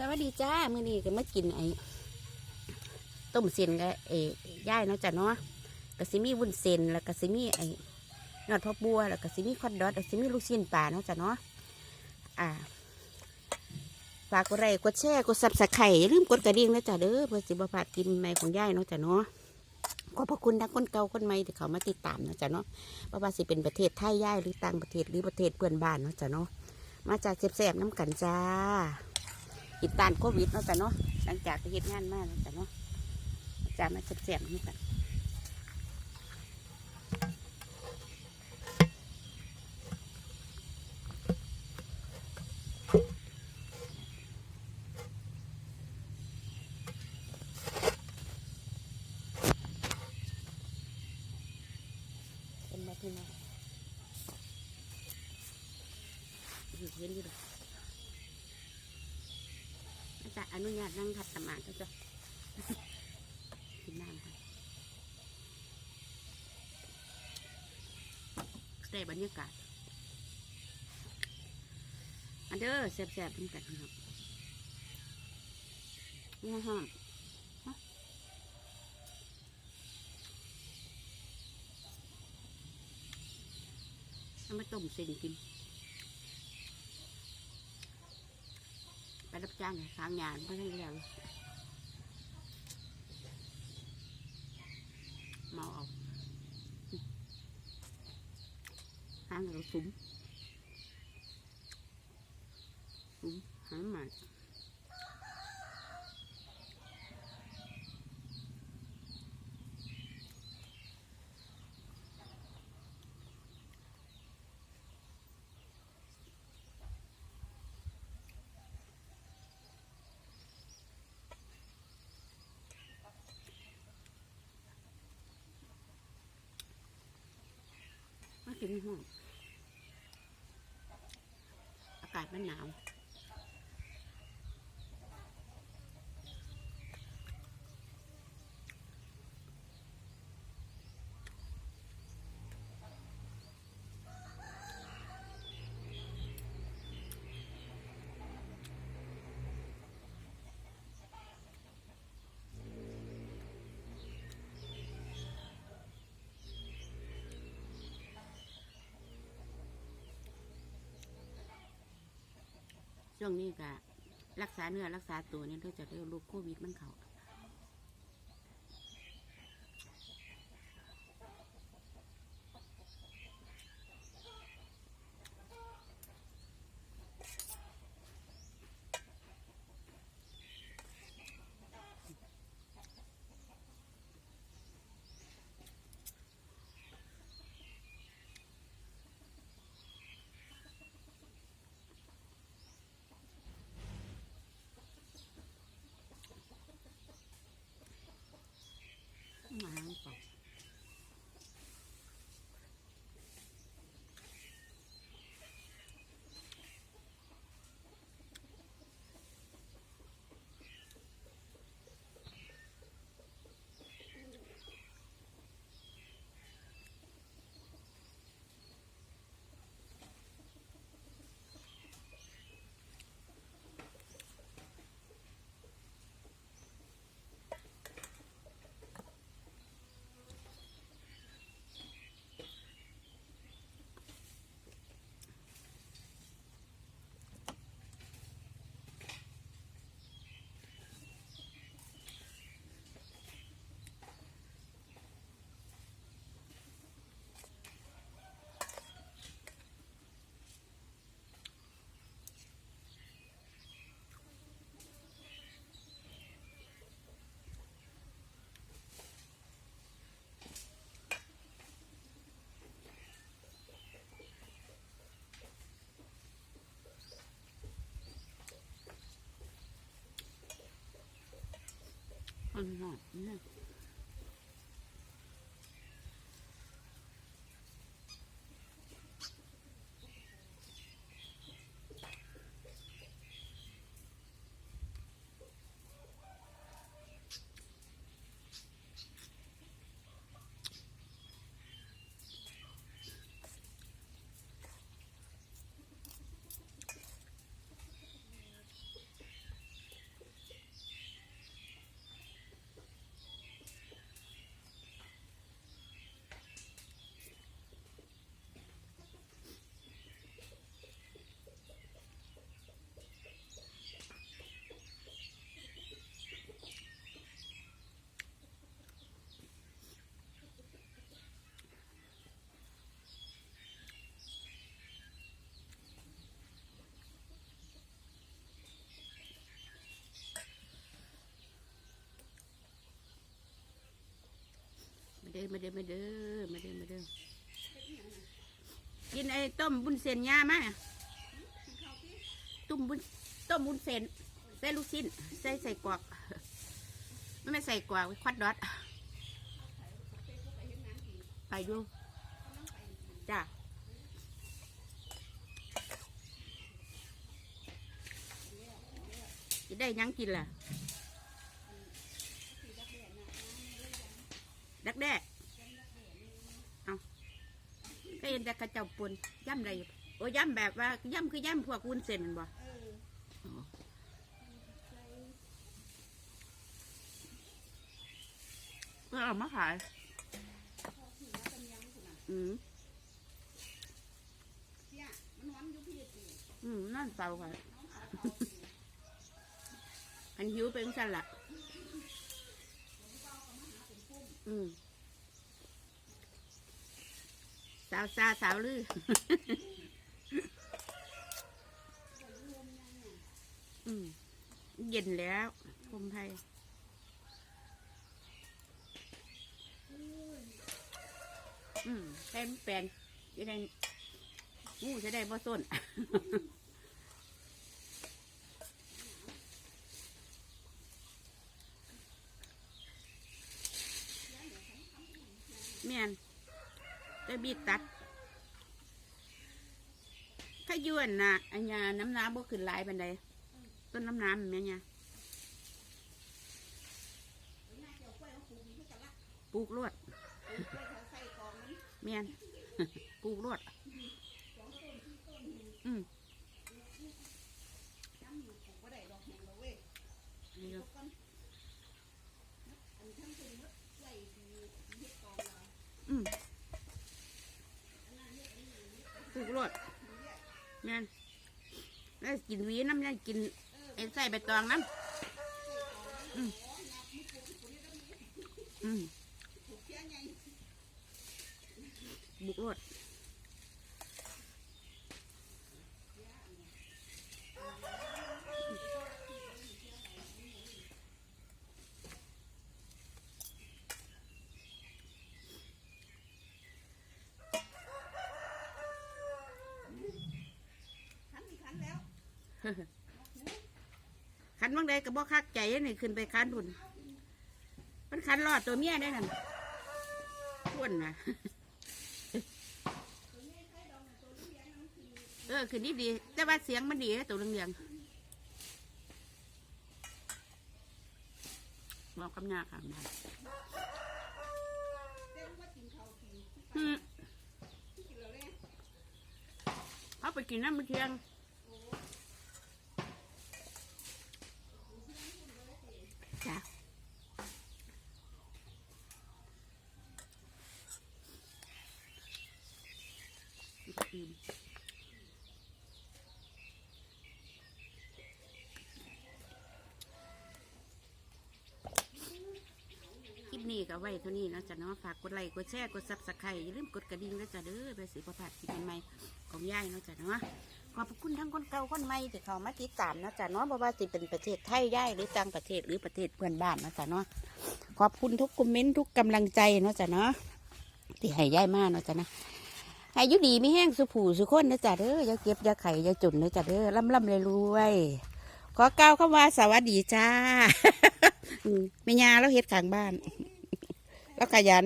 สวัสดีจ้ามื้อนี้ก็มากินไอ้ต้มเส้นกับไอ้ย่ายเนาะจ้ะเนาะก็สิมีวุ้นเส้นแล้วก็สิมีไอ้ยอดพอบัวแล้วก็สิมีคอนดอทแล้วสิมีลูกชิ้นปลาเนาะจ้ะเนาะอ่าฝากกดไลค์กดแชร์กดซับสไครต์อย่าลืมกดกระดิ่งนะจ้ะเด้อเพื่อสิบพลาดกินใหม่ของย่ายเนาะจ้ะเนาะขอบพระคุณทั้งคนเก่าคนใหม่ที่เขามาติดตามเนาะจ้ะเนาะบ่ว่าสิเป็นประเทศไทยย่ายหรือต่างประเทศหรือประเทศเพื่อนบ้านเนาะจ้ะเนาะมาจากแซ่บๆน้ำกันจ้า ติดตานโควิดเนาะจ้ะเนาะหลังจากไปเฮ็ดงานมากแล้วจ้ะเนาะจะมาเจ็บๆนี่กันเป็นมาพี่น้องอยู่เย็นอยู่ดอกอา จารย์อนุญาตนั่งขัดสมาธิเจ้ะกินน้ำค่ะได้บรรยากาศอันเด้อแซ่บๆนี่กันครับนี่ห้ามฮะเอามาต้มเส้นกิน ไป รับจ้างทางงานไม่ได้เรื่องเมาเอาทางเราซุ้มซุ้มหาใหมาก นห้องอากาศมันหนาว ช่วงนี้ก็รักษาเนื้อรักษาตัวนี่เราจะได้ลูกโควิดมันเขา่าต่อ คนหอ ด้อมาเด้อมาเด้อมาเด้อมาเด้อกินไอ้ต้มบุญเส้นย่ามาต้มบุญต้มบุญเส้นใส่ลูกชิ้นใส่ใส่กวากไม่ใส่กวากควัดดอดไปดูจ้าจะได้ยังกินล่ะดักแด้ ก็เห็นแต่กระเจ้าปนย่ำใดโอ้ย่ำแบบว่าย่ำคือย่ำพวกวุ้นเส้นแมันบ่อ๋อเพื่อเอามาขาย อืมอืมนั่นเตาค่ะอันหิวเป็นสั่นละอืม สาวซาสาวลืออืมเย็นแล้วคมไทยอืมแป้นแปลนจะได้งูจะได้บ่ส้นแม่น แต่บีตัด ถ้าย้วนนะอันยาน้ำน้ำบ่ขึ้นหลายบันไดต้นน้ำน้ำแม่นยปลูกลวดแม่นปลูกลวด อืมนี่เด้ออืมปลูกลวด แม่นแล้วกินวีน้ำแล้วกินไอ้ใส่ใบตองน้ำอืมอืมบุกรด ขันบางใดก็บบ่คักใจนี่ขึ้นไปคันพุ่นมันคันรอดตัวเมียได้นั่นพุ่นนะเออขึ้นนี่ดี แต่ว่าเสียงมันดีตัวเรียงๆบอกคำยาค่ะมาเขาไปกินน้ำมันเทียง จ้ะอืมคลิปนี้ก็ไว้เท่านี้นะจ้ะเนาะฝากกดไลค์กดแชร์กดซับสไครต์อย่าลืมกดกระดิ่งด้วยจ้ะเด้อเพื่อสิบประพาดคลิปใหม่ของย่ายเนาะจ้ะเนาะ ขอบพระคุณทั้งคนเก่าคนใหม่ที่เขามาติดตามนะจ้ะเนาะบ่ว่าสิเป็นประเทศไทยยายหรือต่างประเทศหรือประเทศเพื่อนบ้านนะจ้ะเนาะขอบคุณทุกคอมเมนต์ทุกกำลังใจเนาะจ้ะเนาะที่ให้ย่ายมาเนาะจ้ะนะให้อายุดีไม่แห้งสุผูสุคนนะจ้ะเด้ออย่าเก็บอย่าไข่อย่าจุนนะจ้ะเด้อล่ำล่ำเลยรวยขอกล่าวคำว่าสวัสดีจ้าอืมแม่ยาแล้วเฮ็ดข้างบ้าน แล้วขยัน